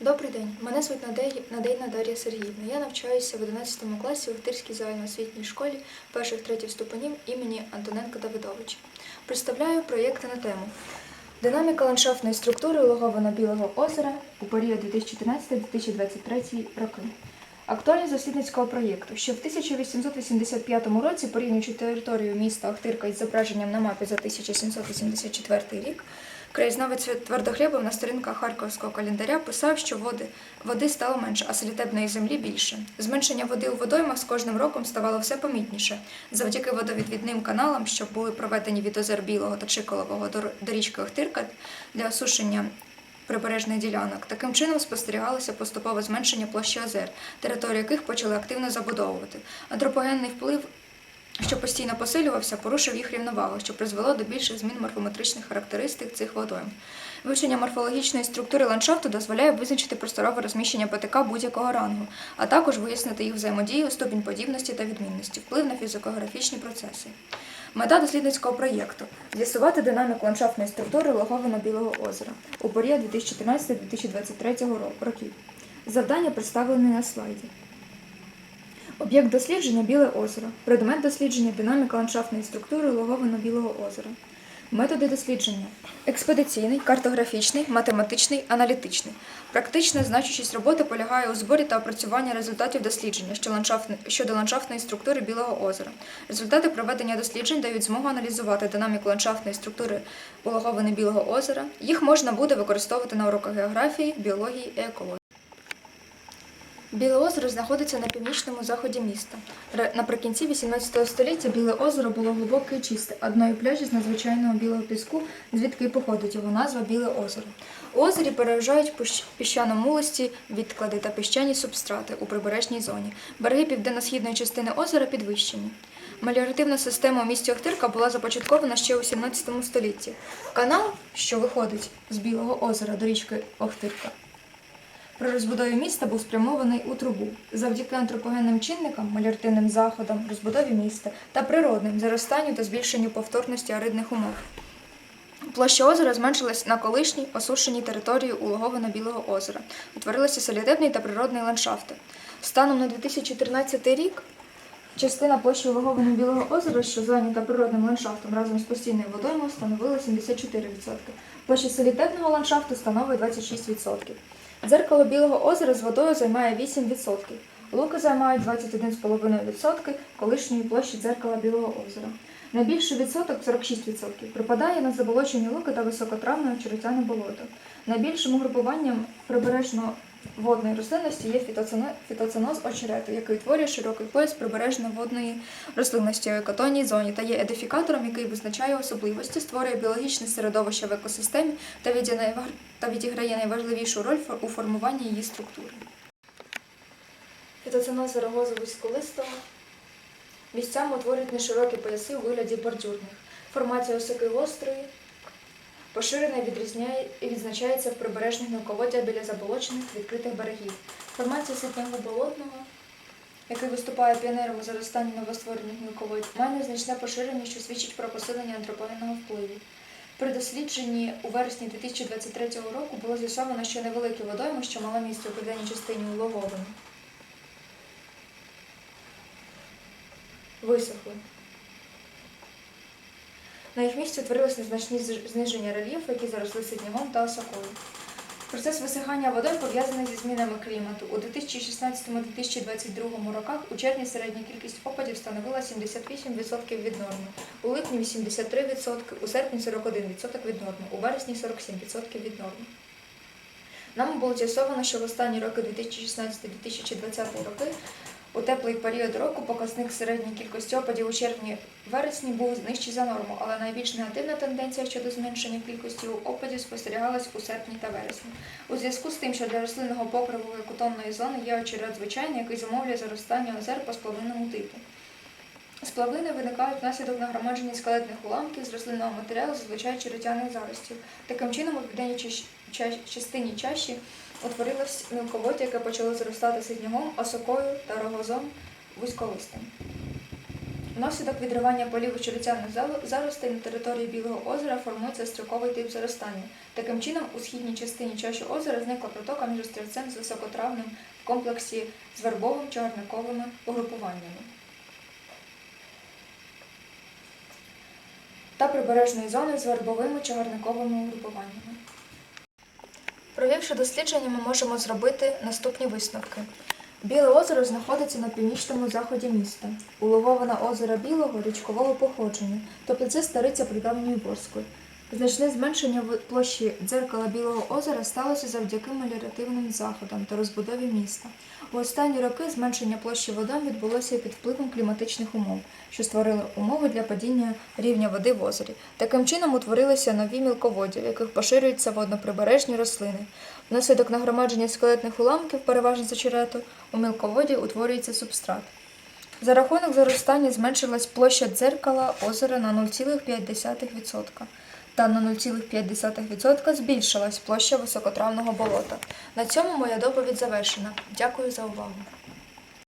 Добрий день, мене звуть Надейна Дар'я Сергіївна. Я навчаюся в 11 класі в Охтирській загальноосвітній школі перших третіх ступенів імені Антоненка Давидовича. Представляю проєкти на тему Динаміка ландшафтної структури Логовано-Білого озера у період 2014-2023 роки. Актуальність дослідницького проєкту, що в 1885 році, порівнюючи територію міста Охтирка із зображенням на мапі за 1784 рік, краєзнавець Твердохлєбов на сторінках харківського календаря писав, що води, води стало менше, а солітебної землі більше. Зменшення води у водоймах з кожним роком ставало все помітніше. Завдяки водовідвідним каналам, що були проведені від озер Білого та Чиколового до, річки Охтирка для осушення прибережних ділянок. Таким чином спостерігалося поступове зменшення площі озер, території яких почали активно забудовувати. Антропогенний вплив, що постійно посилювався, порушив їх рівновагу, що призвело до більших змін морфометричних характеристик цих водойм. Вивчення морфологічної структури ландшафту дозволяє визначити просторове розміщення ПТК будь-якого рангу, а також вияснити їх взаємодію, ступінь подібності та відмінності, вплив на фізико-графічні процеси. Мета дослідницького проєкту з'ясувати динаміку ландшафтної структури Логовано-Білого озера у період 2014-2023 років. Завдання представлене на слайді. Об'єкт дослідження Біле озеро. Предмет дослідження динаміка ландшафтної структури Логовано-Білого озера. Методи дослідження: експедиційний, картографічний, математичний, аналітичний. Практична значущість роботи полягає у зборі та опрацюванні результатів дослідження щодо ландшафтної структури Білого озера. Результати проведення досліджень дають змогу аналізувати динаміку ландшафтної структури Логовини Білого озера. Їх можна буде використовувати на уроках географії, біології і екології. Біле озеро знаходиться на північному заході міста. Наприкінці 18 століття Біле озеро було глибоке і чисте, одною пляжі з надзвичайного білого піску, звідки й походить його назва Біле озеро. У озері переважають піщано-мулисті відклади та піщані субстрати у прибережній зоні. Береги південно-східної частини озера підвищені. Меліоративна система у місті Охтирка була започаткована ще у 17 столітті. Канал, що виходить з Білого озера до річки Охтирка, при розбудові міста був спрямований у трубу. Завдяки антропогенним чинникам, маляртивним заходам, розбудові міста та природним заростанню та збільшенню повторності аридних умов. Площа озера зменшилась на колишній осушеній території улоговина Білого озера. Утворилися солідебний та природний ландшафти. Станом на 2014 рік частина площі улоговина Білого озера, що зайнята природним ландшафтом разом з постійною водоймою, становила 74%. Площа солідебного ландшафту становить 26%. Дзеркало Білого озера з водою займає 8%. Луки займають 21,5% колишньої площі дзеркала Білого озера. Найбільший відсоток 46% припадає на заболочені луки та високотравне очеретяне болото. Найбільшим угрупуванням прибережно водної рослинності є фітоцено- фітоценоз очерету, який утворює широкий пояс прибережно-водної рослинності у екотонній зоні та є едифікатором, який визначає особливості, створює біологічне середовище в екосистемі та відіграє, найважливішу роль у формуванні її структури. Фітоценоз рогозу вузьколистого місцями утворюють неширокі пояси у вигляді бордюрних. Формація осоки гострої, поширена і відрізняє і відзначається в прибережних мілководдях біля заболочених відкритих берегів. Формація ситнього болотного, який виступає піонером у новостворених мілководь, має незначне поширення, що свідчить про посилення антропогенного впливу. При дослідженні у вересні 2023 року було з'ясовано, що невеликі водойми, що мала місце у південній частині улоговини, висохли. На їх місці утворилось незначні зниження рельєфу, які заросли сиднягом та осокою. Процес висихання водой пов'язаний зі змінами клімату. У 2016-2022 роках у червні середня кількість опадів становила 78% від норми, у липні 83%, у серпні 41% від норми, у вересні 47% від норми. Нам було з'ясовано, що в останні роки 2016-2020 роки у теплий період року показник середньої кількості опадів у червні-вересні був нижчий за норму, але найбільш негативна тенденція щодо зменшення кількості опадів спостерігалась у серпні та вересні. У зв'язку з тим, що для рослинного покриву екотонної зони є очеред звичайний, який замовлює заростання озер по сплавинному типу. Сплавини виникають внаслідок нагромадження скелетних уламків з рослинного матеріалу, зазвичай черетяних заростів. Таким чином, у південній частині чащі утворилось мілководдя, яке почало зростати сиднягом, осокою та рогозом вузьколистим. Внаслідок відривання полів чорицяних зал- заростей на території Білого озера формується строковий тип заростання. Таким чином, у східній частині чаші озера зникла протока між острівцем з високотравним в комплексі з вербовим чагарниковими угрупуваннями. Та прибережної зони з вербовими чагарниковими угрупуваннями. Провівши дослідження, ми можемо зробити наступні висновки. Біле озеро знаходиться на північному заході міста. Улоговане озеро Білого річкового походження, тобто це стариця придавньої Ворської. Значне зменшення площі дзеркала Білого озера сталося завдяки меліоративним заходам та розбудові міста. У останні роки зменшення площі водойм відбулося під впливом кліматичних умов, що створили умови для падіння рівня води в озері. Таким чином утворилися нові мілководдя, в яких поширюються водноприбережні рослини. Внаслідок нагромадження скелетних уламків, переважно з очерету, у мілководді утворюється субстрат. За рахунок заростання зменшилась площа дзеркала озера на 0,5% та на 0,5% збільшилась площа високотравного болота. На цьому моя доповідь завершена. Дякую за увагу.